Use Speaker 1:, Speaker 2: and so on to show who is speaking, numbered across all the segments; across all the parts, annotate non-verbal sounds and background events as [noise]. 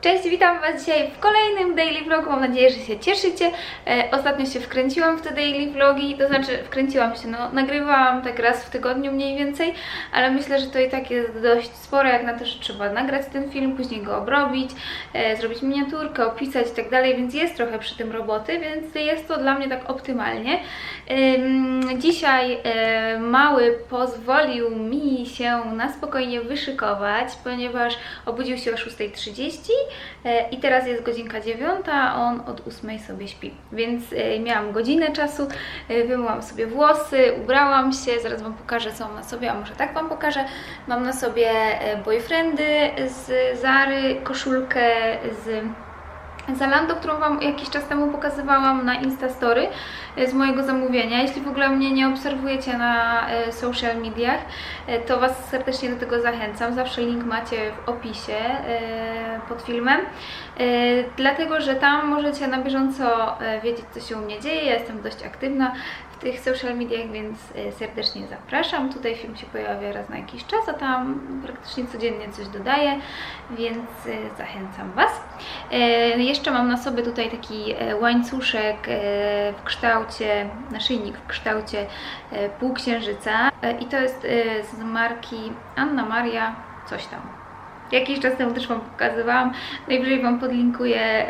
Speaker 1: Cześć, witam Was dzisiaj w kolejnym daily vlogu. Mam nadzieję, że się cieszycie. E, ostatnio się wkręciłam w te daily vlogi, to znaczy wkręciłam się, no nagrywałam tak raz w tygodniu mniej więcej, ale myślę, że to i tak jest dość sporo, jak na to, że trzeba nagrać ten film, później go obrobić, e, zrobić miniaturkę, opisać i tak dalej, więc jest trochę przy tym roboty, więc jest to dla mnie tak optymalnie. Ym, dzisiaj e, mały pozwolił mi się na spokojnie wyszykować, ponieważ obudził się o 6.30 e, i teraz jest godzinka 9, a on od 8 sobie śpi. Więc e, miałam godzinę czasu, e, wymyłam sobie włosy, ubrałam się, zaraz Wam pokażę co mam na sobie, a może tak Wam pokażę. Mam na sobie e, boyfriendy z Zary, koszulkę z Zalando, którą Wam jakiś czas temu pokazywałam na Instastory e, z mojego zamówienia. Jeśli w ogóle mnie nie obserwujecie na e, social mediach, e, to Was serdecznie do tego zachęcam. Zawsze link macie w opisie pod filmem, dlatego że tam możecie na bieżąco wiedzieć, co się u mnie dzieje. Ja jestem dość aktywna tych social mediach, więc e, serdecznie zapraszam. Tutaj film się pojawia raz na jakiś czas, a tam praktycznie codziennie coś dodaję, więc e, zachęcam Was. E, Jeszcze mam na sobie tutaj taki e, łańcuszek e, w kształcie, naszyjnik w kształcie e, półksiężyca i to jest z marki Anna Maria coś tam. Jakiś czas temu też Wam pokazywałam. Najwyżej Wam podlinkuję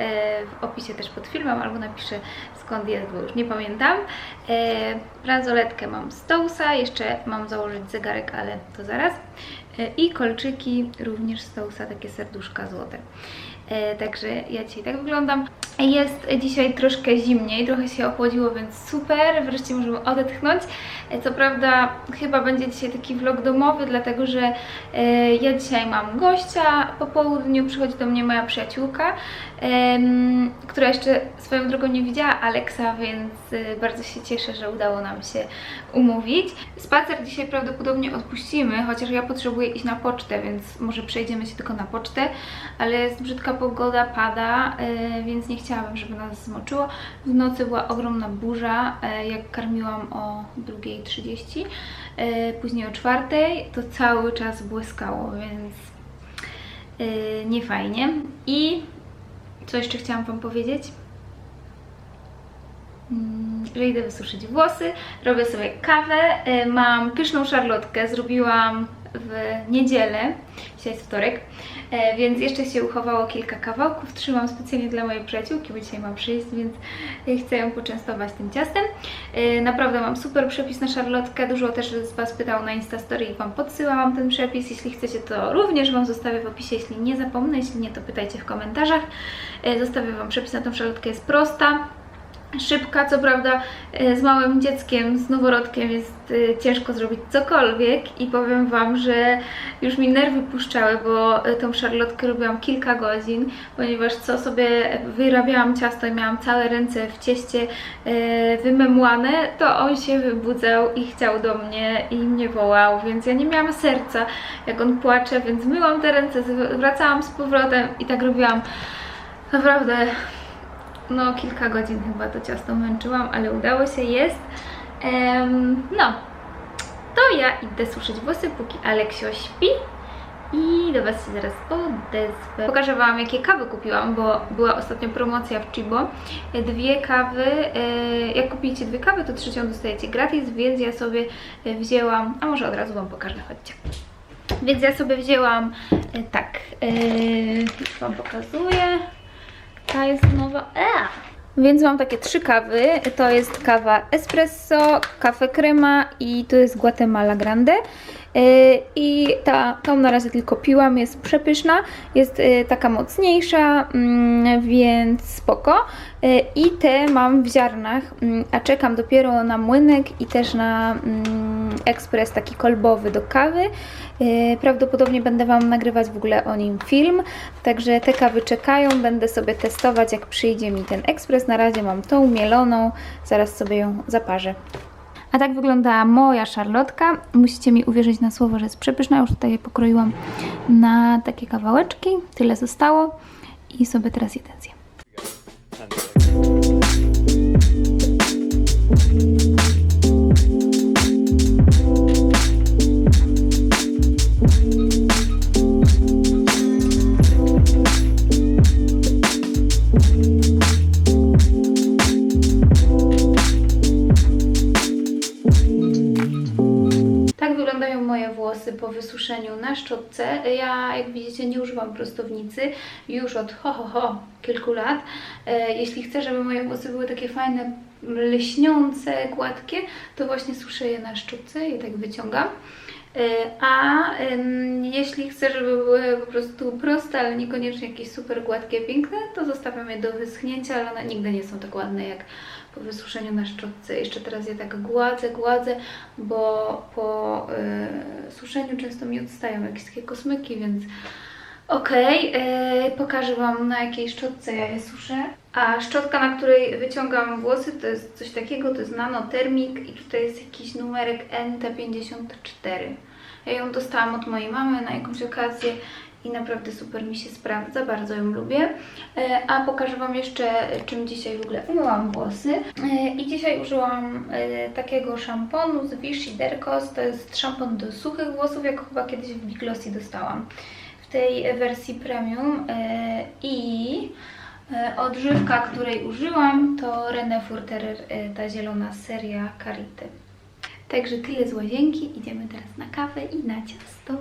Speaker 1: w opisie też pod filmem, albo napiszę skąd jest, bo już nie pamiętam. E, Bransoletkę mam z Tousa, jeszcze mam założyć zegarek, ale to zaraz. E, I kolczyki również z Tousa, takie serduszka złote. E, Także ja dzisiaj tak wyglądam. Jest dzisiaj troszkę zimniej, trochę się ochłodziło, więc super, wreszcie możemy odetchnąć. E, Co prawda chyba będzie dzisiaj taki vlog domowy, dlatego że e, ja dzisiaj mam gościa po południu, przychodzi do mnie moja przyjaciółka, która jeszcze swoją drogą nie widziała Aleksa, więc e, bardzo się cieszę, że udało nam się umówić. Spacer dzisiaj prawdopodobnie odpuścimy, chociaż ja potrzebuję iść na pocztę, więc może przejdziemy się tylko na pocztę, ale jest brzydka pogoda, pada, e, więc nie chciałabym, żeby nas zmoczyło. W nocy była ogromna burza, e, jak karmiłam o 2.30, e, później o 4.00, to cały czas błyskało, więc e, nie fajnie. I co jeszcze chciałam Wam powiedzieć? Mm, że idę wysuszyć włosy, robię sobie kawę, e, mam pyszną szarlotkę, zrobiłam w niedzielę, dzisiaj jest wtorek, więc jeszcze się uchowało kilka kawałków, trzymam specjalnie dla mojej przyjaciółki, bo dzisiaj mam przyjść, więc e, chcę ją poczęstować tym ciastem. E, Naprawdę mam super przepis na szarlotkę, dużo też z Was pytało na Instastory i Wam podsyłałam ten przepis, jeśli chcecie to również Wam zostawię w opisie, jeśli nie zapomnę, jeśli nie to pytajcie w komentarzach. E, Zostawię Wam przepis na tą szarlotkę, jest prosta, szybka, co prawda e, z małym dzieckiem, z noworodkiem jest e, ciężko zrobić cokolwiek i powiem Wam, że już mi nerwy puszczały, bo e, tą szarlotkę robiłam kilka godzin, ponieważ co sobie wyrabiałam ciasto i miałam całe ręce w cieście wymemłane, to on się wybudzał i chciał do mnie i mnie wołał, więc ja nie miałam serca, jak on płacze, więc myłam te ręce, wracałam z powrotem i tak robiłam naprawdę no kilka godzin chyba to ciasto męczyłam, ale udało się, jest. Em, no, to ja idę suszyć włosy, póki Aleksio śpi i do Was się zaraz odezwę. Pokażę Wam, jakie kawy kupiłam, bo była ostatnio promocja w Chibo. Dwie kawy, e, jak kupicie dwie kawy, to trzecią dostajecie gratis, więc ja sobie wzięłam, a może od razu Wam pokażę, chodźcie. Więc ja sobie wzięłam e, tak, e, już Wam pokazuję. Ta jest nowa. Ea! Więc mam takie trzy kawy. To jest kawa espresso, kafe crema i to jest Guatemala Grande. Yy, I ta, tą na razie tylko piłam, jest przepyszna, jest yy, taka mocniejsza, mm, więc spoko. Yy, I te mam w ziarnach, mm, a czekam dopiero na młynek i też na mm, ekspres taki kolbowy do kawy. Yy, Prawdopodobnie będę Wam nagrywać w ogóle o nim film, także te kawy czekają, będę sobie testować jak przyjdzie mi ten ekspres. Na razie mam tą mieloną, zaraz sobie ją zaparzę. A tak wygląda moja szarlotka. Musicie mi uwierzyć na słowo, że jest przepyszna. Już tutaj je pokroiłam na takie kawałeczki. Tyle zostało i sobie teraz jeden zjem. Na szczotce. Ja, jak widzicie, nie używam prostownicy już od ho, ho, ho kilku lat. E, Jeśli chcę, żeby moje włosy były takie fajne, lśniące, gładkie, to właśnie suszę je na szczotce i tak wyciągam. E, A jeśli chcę, żeby były po prostu proste, ale niekoniecznie jakieś super gładkie, piękne, to zostawiam je do wyschnięcia, ale one nigdy nie są tak ładne jak po wysuszeniu na szczotce. Jeszcze teraz je tak gładzę, gładzę, bo po e, suszeniu często mi odstają jakieś takie kosmyki, więc okej, e, pokażę Wam na jakiej szczotce ja je suszę. A szczotka, na której wyciągam włosy, to jest coś takiego, to jest Nanotermik i tutaj jest jakiś numerek NT54. Ja ją dostałam od mojej mamy na jakąś okazję i naprawdę super mi się sprawdza, bardzo ją lubię. E, A pokażę Wam jeszcze, czym dzisiaj w ogóle umyłam włosy. E, I dzisiaj użyłam e, takiego szamponu z Vichy Dercos. To jest szampon do suchych włosów, jak chyba kiedyś w Big Glossy dostałam. W tej wersji premium. I odżywka, której użyłam, to René Furterer, ta zielona seria Carity. Także tyle z łazienki. Idziemy teraz na kawę i na ciasto.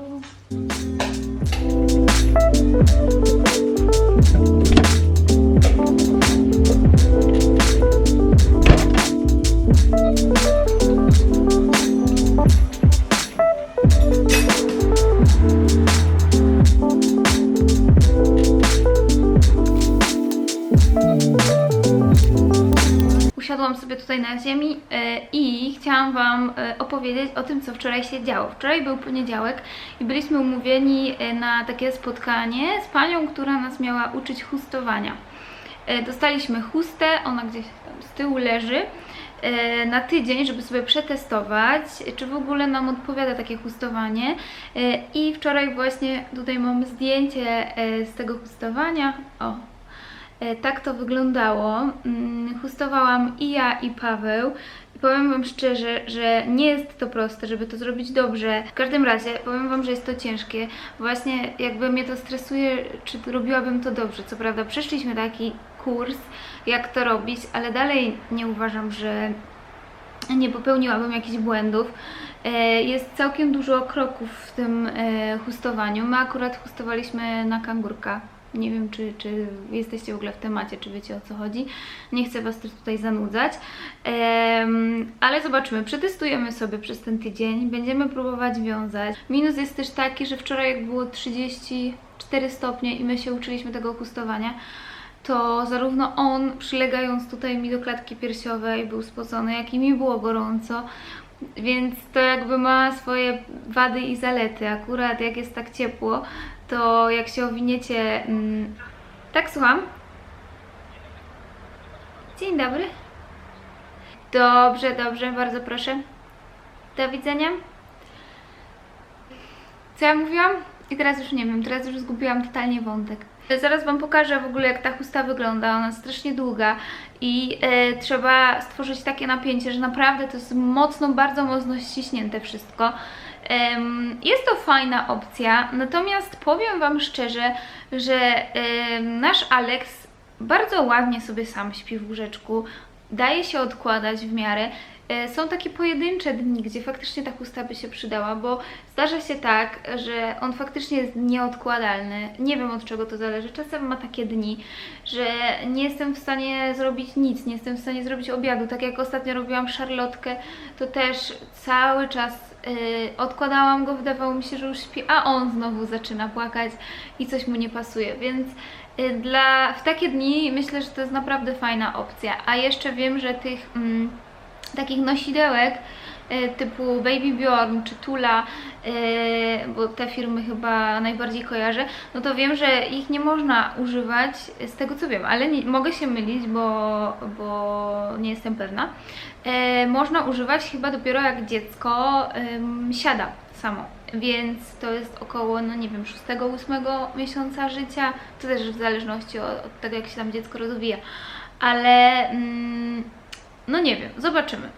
Speaker 1: Usiadłam sobie tutaj na ziemi e, i chciałam Wam e, opowiedzieć o tym, co wczoraj się działo. Wczoraj był poniedziałek i byliśmy umówieni e, na takie spotkanie z panią, która nas miała uczyć chustowania. E, Dostaliśmy chustę, ona gdzieś tam z tyłu leży, na tydzień, żeby sobie przetestować, czy w ogóle nam odpowiada takie chustowanie. I wczoraj właśnie tutaj mamy zdjęcie z tego chustowania. O, Tak to wyglądało. Mm, Chustowałam i ja, i Paweł. Powiem Wam szczerze, że nie jest to proste, żeby to zrobić dobrze. W każdym razie powiem Wam, że jest to ciężkie. Właśnie jakby mnie to stresuje, czy robiłabym to dobrze. Co prawda przeszliśmy taki kurs, jak to robić, ale dalej nie uważam, że nie popełniłabym jakichś błędów. E, Jest całkiem dużo kroków w tym e, chustowaniu. My akurat chustowaliśmy na kangurka. Nie wiem, czy, czy jesteście w ogóle w temacie, czy wiecie o co chodzi. Nie chcę Was też tutaj zanudzać. Em, ale zobaczymy, przetestujemy sobie przez ten tydzień. Będziemy próbować wiązać. Minus jest też taki, że wczoraj jak było 34 stopnie i my się uczyliśmy tego chustowania, to zarówno on, przylegając tutaj mi do klatki piersiowej, był spocony, jak i mi było gorąco. Więc to jakby ma swoje wady i zalety. Akurat jak jest tak ciepło, to jak się owiniecie... Mm, tak, słucham? Dzień dobry. Dobrze, dobrze, bardzo proszę. Do widzenia. Co ja mówiłam? I teraz już nie wiem, teraz już zgubiłam totalnie wątek. Zaraz Wam pokażę w ogóle jak ta chusta wygląda, ona jest strasznie długa i e, trzeba stworzyć takie napięcie, że naprawdę to jest mocno, bardzo mocno ściśnięte wszystko. Jest to fajna opcja, natomiast powiem Wam szczerze, że nasz Alex bardzo ładnie sobie sam śpi w łóżeczku, daje się odkładać w miarę. E, Są takie pojedyncze dni, gdzie faktycznie ta chusta by się przydała, bo zdarza się tak, że on faktycznie jest nieodkładalny. Nie wiem od czego to zależy. Czasem ma takie dni, że nie jestem w stanie zrobić nic, nie jestem w stanie zrobić obiadu. Tak jak ostatnio robiłam szarlotkę, to też cały czas y, odkładałam go, wydawało mi się, że już śpi, a on znowu zaczyna płakać i coś mu nie pasuje, więc y, dla, w takie dni myślę, że to jest naprawdę fajna opcja. A jeszcze wiem, że tych mm, takich nosidełek typu Baby Bjorn czy Tula, y, bo te firmy chyba najbardziej kojarzę, no to wiem, że ich nie można używać z tego co wiem, ale nie, mogę się mylić, bo, bo nie jestem pewna. E, można używać chyba dopiero jak dziecko siada samo. Więc to jest około, no nie wiem, 6-8 miesiąca życia. To też w zależności od, od tego, jak się tam dziecko rozwija. Ale mm, no nie wiem, zobaczymy.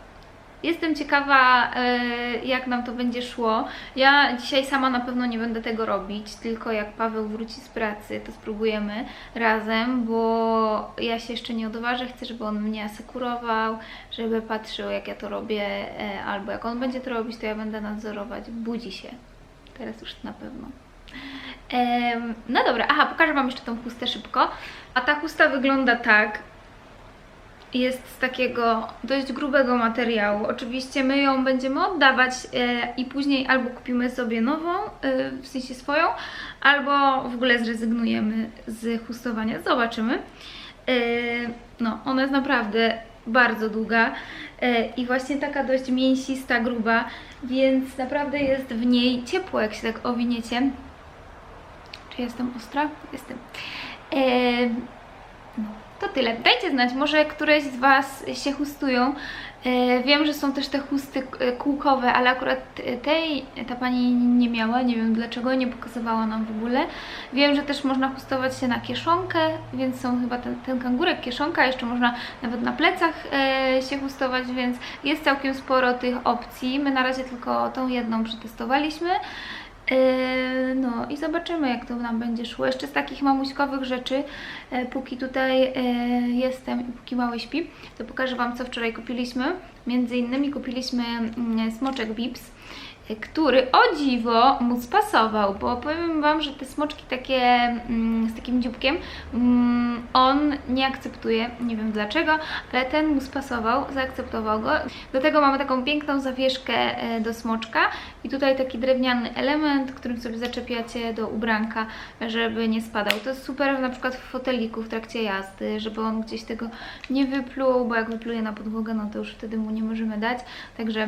Speaker 1: Jestem ciekawa, e, jak nam to będzie szło. Ja dzisiaj sama na pewno nie będę tego robić, tylko jak Paweł wróci z pracy, to spróbujemy razem, bo ja się jeszcze nie odważę. Chcę, żeby on mnie asekurował, żeby patrzył, jak ja to robię, e, albo jak on będzie to robić, to ja będę nadzorować. Budzi się. Teraz już na pewno. No dobra, aha, pokażę Wam jeszcze tą chustę szybko. A ta chusta wygląda tak. Jest z takiego dość grubego materiału. Oczywiście my ją będziemy oddawać e, i później albo kupimy sobie nową, e, w sensie swoją, albo w ogóle zrezygnujemy z chustowania. Zobaczymy. E, no, ona jest naprawdę bardzo długa i właśnie taka dość mięsista, gruba, więc naprawdę jest w niej ciepło, jak się tak owiniecie. Czy jestem ostra? Jestem. Em, no, to tyle. Dajcie znać, może któreś z Was się chustują. E, wiem, że są też te chusty e, kółkowe, ale akurat tej ta pani nie miała, nie wiem dlaczego, nie pokazywała nam w ogóle. Wiem, że też można chustować się na kieszonkę, więc są chyba ten, ten kangurek, kieszonka, jeszcze można nawet na plecach e, się chustować, więc jest całkiem sporo tych opcji. My na razie tylko tą jedną przetestowaliśmy. Yy, No i zobaczymy, jak to nam będzie szło. Jeszcze z takich mamuśkowych rzeczy, e, póki tutaj e, jestem i póki mały śpi, to pokażę Wam, co wczoraj kupiliśmy. Między innymi kupiliśmy mm, smoczek Bips, e, który o dziwo mu spasował, bo powiem Wam, że te smoczki takie mm, z takim dzióbkiem, mm, on nie akceptuje, nie wiem dlaczego, ale ten mu spasował, zaakceptował go. Do tego mamy taką piękną zawieszkę e, do smoczka i tutaj taki drewniany element, którym sobie zaczepiacie do ubranka, żeby nie spadał. To jest super na przykład w foteliku w trakcie jazdy, żeby on gdzieś tego nie wypluł, bo jak wypluje na podłogę, no to już wtedy mu nie możemy dać. Także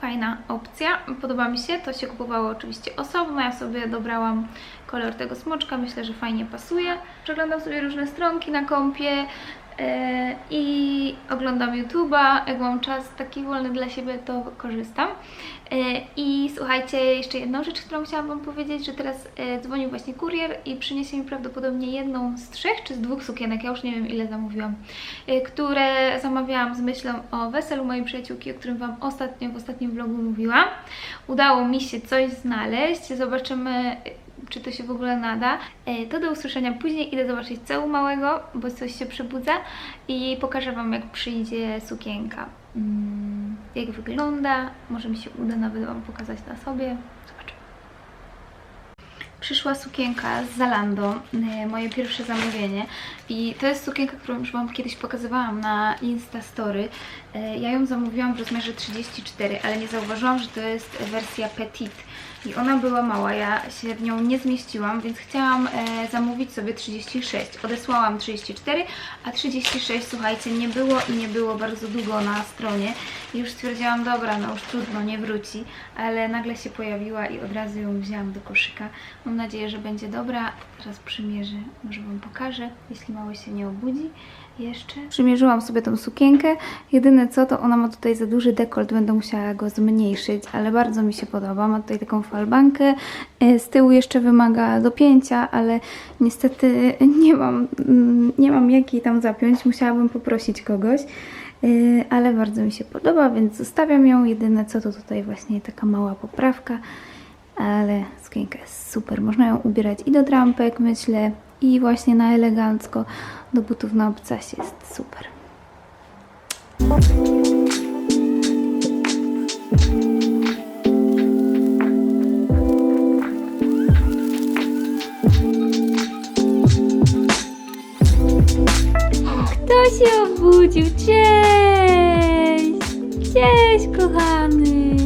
Speaker 1: fajna opcja, podoba mi się, to się kupowało oczywiście osobno, ja sobie dobrałam kolor tego smoczka, myślę, że fajnie pasuje. Przeglądam sobie różne stronki na kompie. e, i oglądam YouTube'a, jak mam czas taki wolny dla siebie, to korzystam. E, I słuchajcie, jeszcze jedną rzecz, którą chciałam Wam powiedzieć, że teraz e, dzwonił właśnie kurier i przyniesie mi prawdopodobnie jedną z trzech czy z dwóch sukienek, ja już nie wiem ile zamówiłam, e, które zamawiałam z myślą o weselu mojej przyjaciółki, o którym Wam ostatnio w ostatnim vlogu mówiłam. Udało mi się coś znaleźć, zobaczymy czy to się w ogóle nada. E, To do usłyszenia później. Idę zobaczyć cału małego, bo coś się przebudza i pokażę Wam, jak przyjdzie sukienka. Mm, Jak wygląda. Może mi się uda nawet Wam pokazać na sobie. Zobaczymy. Przyszła sukienka z Zalando, e, moje pierwsze zamówienie i to jest sukienka, którą już Wam kiedyś pokazywałam na Instastory. E, Ja ją zamówiłam w rozmiarze 34, ale nie zauważyłam, że to jest wersja petit i ona była mała, ja się w nią nie zmieściłam, więc chciałam e, zamówić sobie 36. Odesłałam 34, a 36, słuchajcie, nie było i nie było bardzo długo na stronie. I już stwierdziłam, dobra, no już trudno, nie wróci, ale nagle się pojawiła i od razu ją wzięłam do koszyka. Mam nadzieję, że będzie dobra. Teraz przymierzę, może Wam pokażę, jeśli mały się nie obudzi jeszcze. Przymierzyłam sobie tą sukienkę. Jedyne co, to ona ma tutaj za duży dekolt, będę musiała go zmniejszyć, ale bardzo mi się podoba. Ma tutaj taką falbankę. E, Z tyłu jeszcze wymaga dopięcia, ale niestety nie mam, mm, nie mam jak jej tam zapiąć. Musiałabym poprosić kogoś. E, Ale bardzo mi się podoba, więc zostawiam ją. Jedyne co, to tutaj właśnie taka mała poprawka. Ale sukienka jest super. Można ją ubierać i do trampek, myślę, i właśnie na elegancko do butów na obcasie jest super. Kto się obudził? Cześć! Cześć, kochany!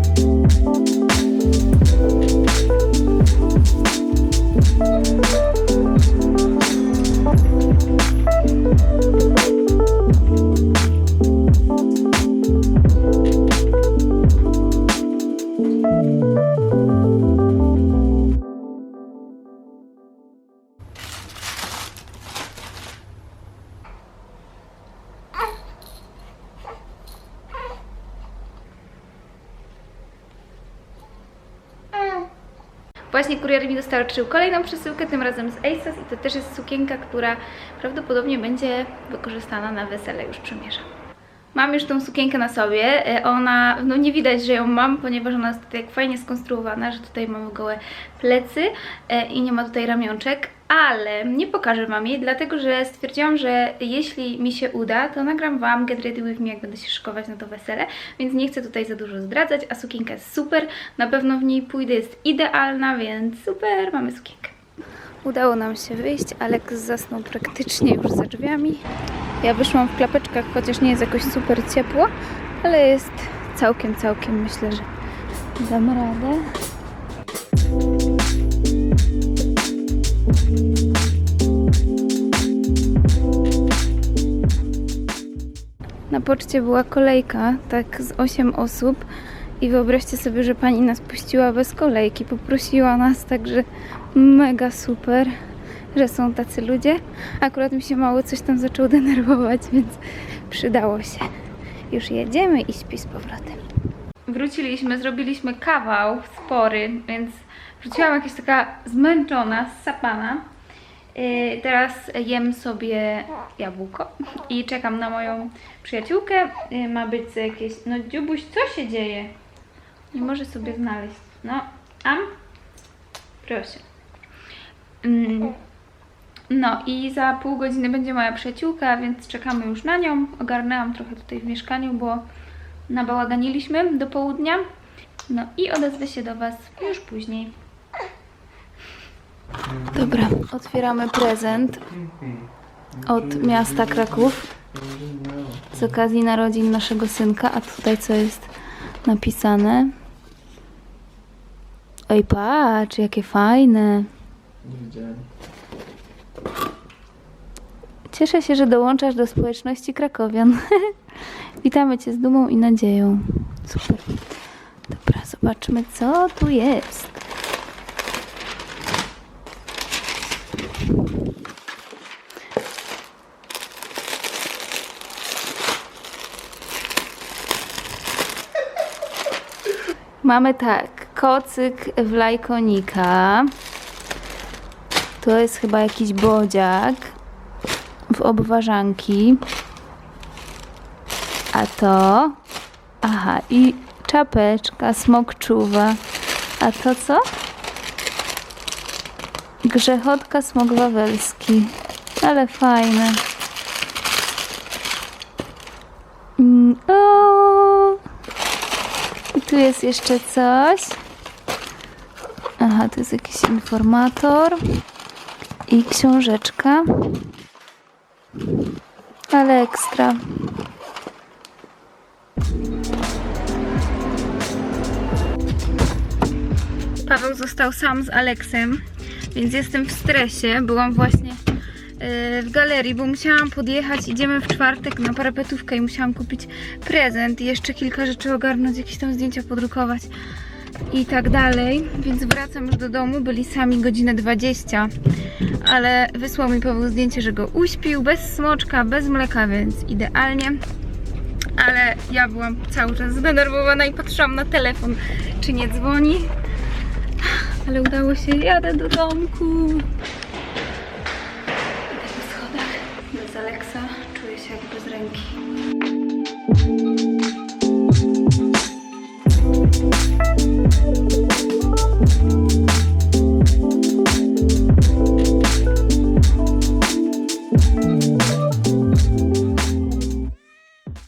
Speaker 1: Właśnie kurier mi dostarczył kolejną przesyłkę, tym razem z ASOS i to też jest sukienka, która prawdopodobnie będzie wykorzystana na wesele, już przymierzam. Mam już tą sukienkę na sobie. E, Ona, no nie widać, że ją mam, ponieważ ona jest tak fajnie skonstruowana, że tutaj mamy gołe plecy e, i nie ma tutaj ramionczek. Ale nie pokażę Wam jej, dlatego że stwierdziłam, że jeśli mi się uda, to nagram Wam Get Ready With Me, jak będę się szykować na to wesele, więc nie chcę tutaj za dużo zdradzać, a sukienka jest super, na pewno w niej pójdę, jest idealna, więc super, mamy sukienkę. Udało nam się wyjść, Aleks zasnął praktycznie już za drzwiami. Ja wyszłam w klapeczkach, chociaż nie jest jakoś super ciepło, ale jest całkiem, całkiem myślę, że dam radę. Na poczcie była kolejka, tak z 8 osób i wyobraźcie sobie, że pani nas puściła bez kolejki, poprosiła nas, także mega super, że są tacy ludzie. Akurat mi się mało coś tam zaczął denerwować, więc przydało się. Już jedziemy i śpi z powrotem. Wróciliśmy, zrobiliśmy kawał spory, więc wróciłam jakaś taka zmęczona, sapana. Yy, teraz jem sobie jabłko i czekam na moją przyjaciółkę. Yy, ma być jakieś... No Dziubuś, co się dzieje? Nie może sobie znaleźć. No, am? Proszę. Mm. No i za pół godziny będzie moja przyjaciółka, więc czekamy już na nią. Ogarnęłam trochę tutaj w mieszkaniu, bo nabałaganiliśmy do południa. No i odezwę się do Was już później. Dobra, otwieramy prezent od miasta Kraków z okazji narodzin naszego synka. A tutaj co jest napisane? Oj, patrz, jakie fajne. Cieszę się, że dołączasz do społeczności krakowian. [laughs] Witamy Cię z dumą i nadzieją. Super. Dobra, zobaczmy, co tu jest. Mamy tak, kocyk w lajkonika. To jest chyba jakiś bodziak w obwarzanki. A to. Aha, i czapeczka, smokczuwa. A to co? Grzechotka smok wawelski. Ale fajne. Mm, O! I tu jest jeszcze coś. Aha, to jest jakiś informator. I książeczka. Ale ekstra. Paweł został sam z Aleksem, więc jestem w stresie. Byłam właśnie yy, w galerii, bo musiałam podjechać. Idziemy w czwartek na parapetówkę i musiałam kupić prezent i jeszcze kilka rzeczy ogarnąć, jakieś tam zdjęcia podrukować i tak dalej. Więc wracam już do domu. Byli sami godzinę 20, ale wysłał mi Paweł zdjęcie, że go uśpił bez smoczka, bez mleka, więc idealnie. Ale ja byłam cały czas zdenerwowana i patrzyłam na telefon, czy nie dzwoni ale udało się. Jadę do domku. Jadę po schodach bez Aleksa. Czuję się jak bez ręki. Thank you.